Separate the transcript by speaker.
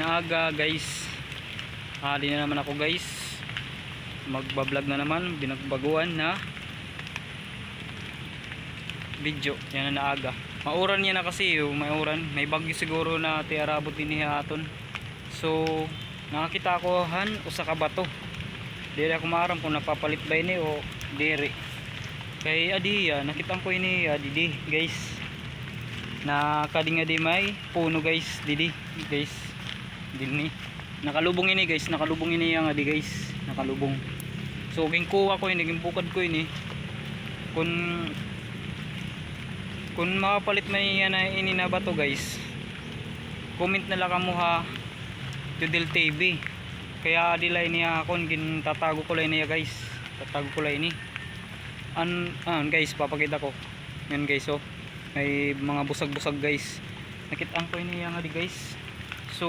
Speaker 1: naaga guys. Hali na naman ako guys. Magbablog na naman. Binagbaguan na video. Yan na naaga mauran niya na kasi yung mauran. May bagyo siguro na tiarabot din niya aton so nakakita ko han usa ka bato dili ako maaram kung napapalit ba ini o diri kay adiya nakita ko ini adidi guys. Na kadinga di may puno guys didi guys dinhi nakalubong ini guys. Nakalubong ini yang adi guys. Nakalubong. So gingkuha ko ini gimbukad ko ini. Kung kung makapalit man yan ini na bato guys. Comment na lang kamo ha Dudel TV kaya adilay niya akon gin tatago ko lang niya guys. Tatago ko lang ini. An an guys papakita ko. Yan guys oh. May mga busag-busag guys. Nakita ko ini yang adi guys